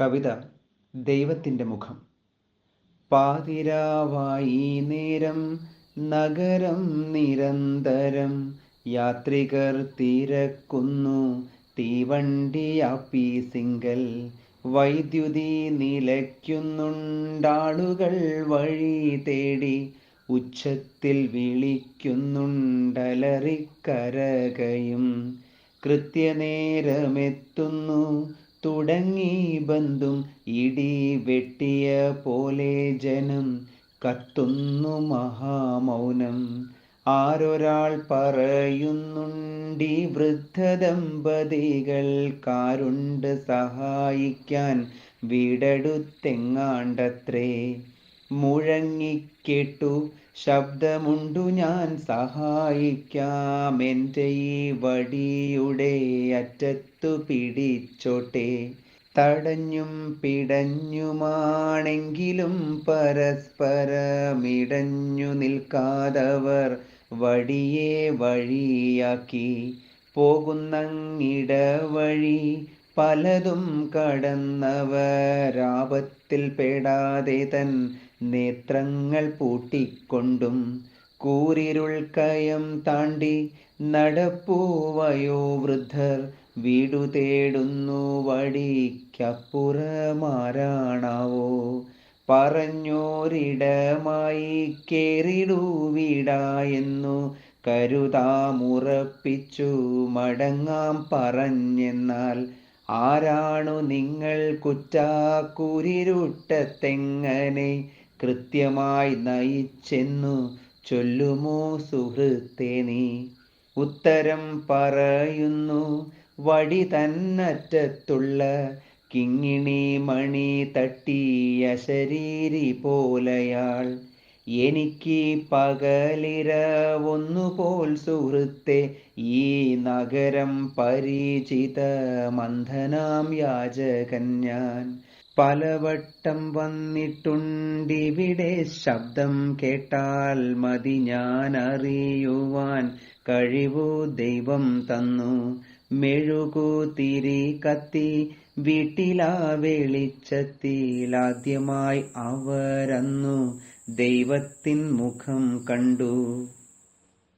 കവിത ദൈവത്തിന്റെ മുഖം. പാതിരാവായി നേരം നഗരം നിരന്തരം യാത്രികർ തിരക്കുന്നു സിംഗൽ വൈദ്യുതി നിലയ്ക്കുന്നുണ്ടാളുകൾ വഴി തേടി ഉച്ചത്തിൽ വിളിക്കുന്നുണ്ടലറിക്കരകയും കൃത്യനേരമെത്തുന്നു തുടങ്ങി ബന്ധും ഇടി വെട്ടിയ പോലെ ജനം കത്തുന്നു മഹാമൗനം. ആരൊരാൾ പറയുന്നുണ്ടി വൃദ്ധദമ്പതികൾക്കാരുണ്ട് സഹായിക്കാൻ. വീടടുത്തെങ്ങാണ്ടത്രേ മുഴങ്ങിക്കേട്ടു. ശബ്ദമുണ്ടു ഞാൻ സഹായിക്കാം. എന്റെ ഈ വടിയുടെ അറ്റത്തു പിടിച്ചോട്ടെ. തടഞ്ഞും പിടഞ്ഞുമാണെങ്കിലും പരസ്പരമിടഞ്ഞു നിൽക്കാതവർ വടിയെ വഴിയാക്കി. പോകുന്നങ്ങിടവഴി പലതും കടന്നവരാപത്തിൽ പെടാതെ തൻ നേത്രങ്ങൾ പൂട്ടിക്കൊണ്ടും കൂരിരുൾ കയം താണ്ടി നടപ്പൂവയോ വൃദ്ധർ വീടു തേടുന്നു വടിക്കപ്പുറമാരാണാവോ പറഞ്ഞോരിടമായി കേറിടുവിടായെന്നു കരുതാമുറപ്പിച്ചു മടങ്ങാം പറഞ്ഞെന്നാൽ ആരാണു നിങ്ങൾ കുറ്റാക്കൂരിരുട്ടത്തെങ്ങനെ കൃത്യമായി നയിച്ചെന്നു ചൊല്ലുമോ സുഹൃത്തെ നീ. ഉത്തരം പറയുന്നു വടി തന്നറ്റത്തുള്ള കിങ്ങിണി മണി തട്ടിയ ശരീരി പോലയാൾ. എനിക്ക് പകലിരവൊന്നുപോൽ സുഹൃത്തെ ഈ നഗരം പരിചിത മന്ധനാം യാചകൻ ഞാൻ. പലവട്ടം വന്നിട്ടുണ്ടിവിടെ ശബ്ദം കേട്ടാൽ മതി ഞാൻ അറിയുവാൻ കഴിവു ദൈവം തന്നു. മെഴുകൂത്തിരി കത്തി വീട്ടിലാ വെളിച്ചത്തിലാദ്യമായി അവരന്നു. ദൈവത്തിൻ മുഖം കണ്ടു.